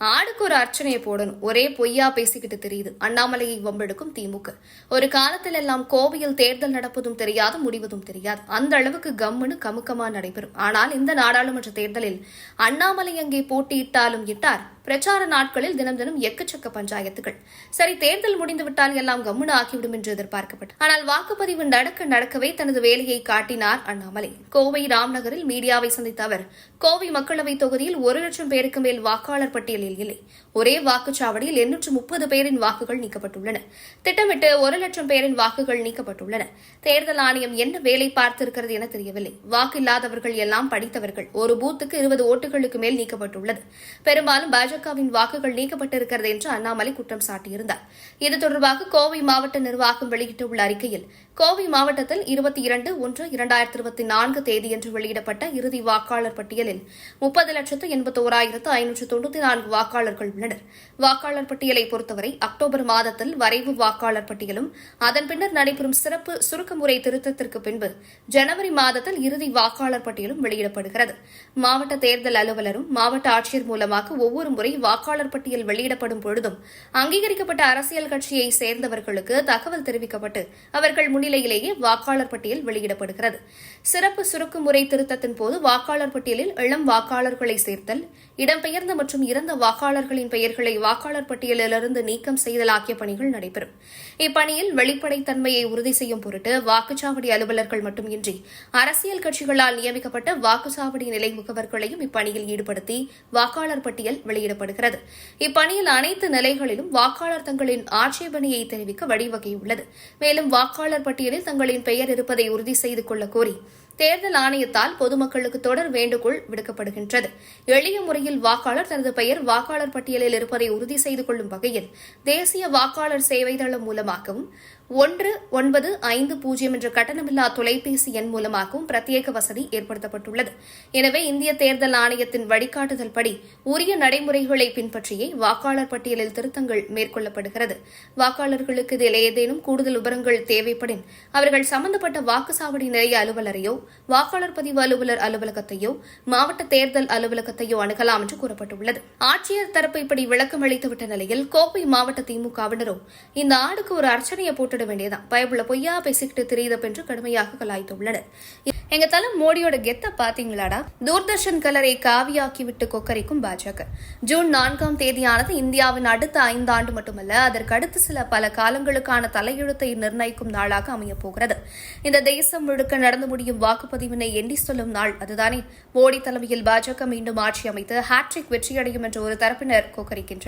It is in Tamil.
ஆடுக்கு ஒரு அர்ச்சனையை போடணும். ஒரே பொய்யா பேசிக்கிட்டு தெரியுது. அண்ணாமலையை வம்பெடுக்கும் திமுக. ஒரு காலத்தில் எல்லாம் கோவையில் தேர்தல் நடப்பதும் தெரியாது முடிவதும் தெரியாது. அந்த அளவுக்கு கம்முன்னு கமுக்கமா நடைபெறும். ஆனால் இந்த நாடாளுமன்ற தேர்தலில் அண்ணாமலை அங்கே போட்டியிட்டாலும் இட்டார் பிரச்சார நாட்களில் தினம் தினம் எக்கச்சக்க பஞ்சாயத்துகள். சரி தேர்தல் முடிந்துவிட்டால் எல்லாம் கம்முன ஆகிவிடும் என்று எதிர்பார்க்கப்பட்டது. ஆனால் வாக்குப்பதிவு நடக்க நடக்கவே தனது வேலையை காட்டினார் அண்ணாமலை. கோவை ராம்நகரில் மீடியாவை சந்தித்த அவர் கோவை மக்களவைத் தொகுதியில் ஒரு லட்சம் பேருக்கு மேல் வாக்காளர் பட்டியலில் இல்லை. ஒரே வாக்குச்சாவடியில் எண்ணூற்று முப்பது பேரின் வாக்குகள் நீக்கப்பட்டுள்ளன. திட்டமிட்டு ஒரு லட்சம் பேரின் வாக்குகள் நீக்கப்பட்டுள்ளன. தேர்தல் ஆணையம் என்ன வேலை பார்த்திருக்கிறது என தெரியவில்லை. வாக்கு இல்லாதவர்கள் எல்லாம் படித்தவர்கள். ஒரு பூத்துக்கு இருபது ஓட்டுகளுக்கு மேல் நீக்கப்பட்டுள்ளது. பெரும்பாலும் பாஜகவின் வாக்குகள் நீக்கப்பட்டிருக்கிறது என்று அண்ணாமலை குற்றம் சாட்டியிருந்தார். இது தொடர்பாக கோவை மாவட்ட நிர்வாகம் வெளியிட்டுள்ள அறிக்கையில் கோவை மாவட்டத்தில் இருபத்தி இரண்டு ஒன்று இரண்டாயிரத்தி இருபத்தி நான்கு தேதியன்று வெளியிடப்பட்ட இறுதி வாக்காளர் பட்டியல் பட்டியலில் முப்பது லட்சத்து எண்பத்தோராயிரத்து ஐநூற்று தொண்ணூற்றி நான்கு வாக்காளர்கள் உள்ளனர். வாக்காளர் பட்டியலை பொறுத்தவரை அக்டோபர் மாதத்தில் வரைவு வாக்காளர் பட்டியலும் அதன் பின்னர் நடைபெறும் சிறப்பு சுருக்கமுறை திருத்தத்திற்கு பின்பு ஜனவரி மாதத்தில் இறுதி வாக்காளர் பட்டியலும் வெளியிடப்படுகிறது. மாவட்ட தேர்தல் அலுவலரும் மாவட்ட ஆட்சியர் மூலமாக ஒவ்வொரு முறை வாக்காளர் பட்டியல் வெளியிடப்படும் பொழுதும் அங்கீகரிக்கப்பட்ட அரசியல் கட்சியை சேர்ந்தவர்களுக்கு தகவல் தெரிவிக்கப்பட்டு அவர்கள் முன்னிலையிலேயே வாக்காளர் பட்டியல் வெளியிடப்படுகிறது. சிறப்பு சுருக்குமுறை திருத்தத்தின் போது வாக்காளர் பட்டியலில் இளம் வாக்காளர்களை சேர்த்தல் இடம்பெயர்ந்த மற்றும் இறந்த வாக்காளர்களின் பெயர்களை வாக்காளர் பட்டியலிலிருந்து நீக்கம் செய்தல் ஆகிய பணிகள் நடைபெறும். இப்பணியில் வெளிப்படைத்தன்மையை உறுதி செய்யும் பொருட்டு வாக்குச்சாவடி அலுவலர்கள் மட்டுமின்றி அரசியல் கட்சிகளால் நியமிக்கப்பட்ட வாக்குச்சாவடி நிலை முகவர்களையும் இப்பணியில் ஈடுபடுத்தி வாக்காளர் பட்டியல் வெளியிடப்படுகிறது. இப்பணியில் அனைத்து நிலைகளிலும் வாக்காளர் தங்களின் ஆட்சேபனையை தெரிவிக்க வழிவகையுள்ளது. மேலும் வாக்காளர் பட்டியலில் தங்களின் பெயர் இருப்பதை உறுதி செய்து கொள்ள கோரி தேர்தல் ஆணையத்தால் பொதுமக்களுக்கு தொடர் வேண்டுகோள் விடுக்கப்படுகின்றது. எளிய முறையில் வாக்காளர் தனது பெயர் வாக்காளர் பட்டியலில் இருப்பதை உறுதி செய்து கொள்ளும் வகையில் தேசிய வாக்காளர் சேவை தளம் மூலமாகவும் ஒன்று ஒன்பது ஐந்து பூஜ்ஜியம் என்ற கட்டணமில்லா தொலைபேசி எண் மூலமாகவும் பிரத்யேக வசதி ஏற்படுத்தப்பட்டுள்ளது. எனவே இந்திய தேர்தல் ஆணையத்தின் வழிகாட்டுதல்படி உரிய நடைமுறைகளை பின்பற்றியே வாக்காளர் பட்டியலில் திருத்தங்கள் மேற்கொள்ளப்படுகிறது. வாக்காளர்களுக்கு இதில் ஏதேனும் கூடுதல் விவரங்கள் தேவைப்படின் அவர்கள் சம்பந்தப்பட்ட வாக்குச்சாவடி நிலைய அலுவலரையோ வாக்காளர் பதிவு அலுவலர் அலுவலகத்தையோ மாவட்ட தேர்தல் அலுவலகத்தையோ அணுகலாம் என்று கூறப்பட்டுள்ளது. ஆட்சியர் தரப்பு இப்படி விளக்கம் அளித்துவிட்ட நிலையில் கோப்பை மாவட்ட திமுகவினரும் இந்த ஆடுக்கு ஒரு அர்ச்சனையை போட்டு போட்டுட வேண்டியதான் பயப்புள்ள பொய்யா பேசிக்கிட்டு தெரியுதப் என்று கடுமையாக கலாய்த்துள்ளனர். எங்க தலம் மோடியோட கெத்த பாத்தீங்களாடா? தூர்தர்ஷன் கலரை காவியாக்கி விட்டு கொக்கரிக்கும் பாஜக. ஜூன் நான்காம் தேதியானது இந்தியாவின் அடுத்த ஐந்தாண்டு மட்டுமல்ல அதற்கு அடுத்து சில பல காலங்களுக்கான தலையெழுத்தை நிர்ணயிக்கும் நாளாக அமையப் போகிறது இந்த தேசம் முழுக்க நடந்து முடியும் வாக்குப்பதிவினை எண்ணி சொல்லும் நாள் அதுதானே. மோடி தலைமையில் பாஜக மீண்டும் ஆட்சி அமைத்து ஹாட்ரிக் வெற்றியடையும் என்று ஒரு தரப்பினர் கொக்கரிக்கின்றனர்.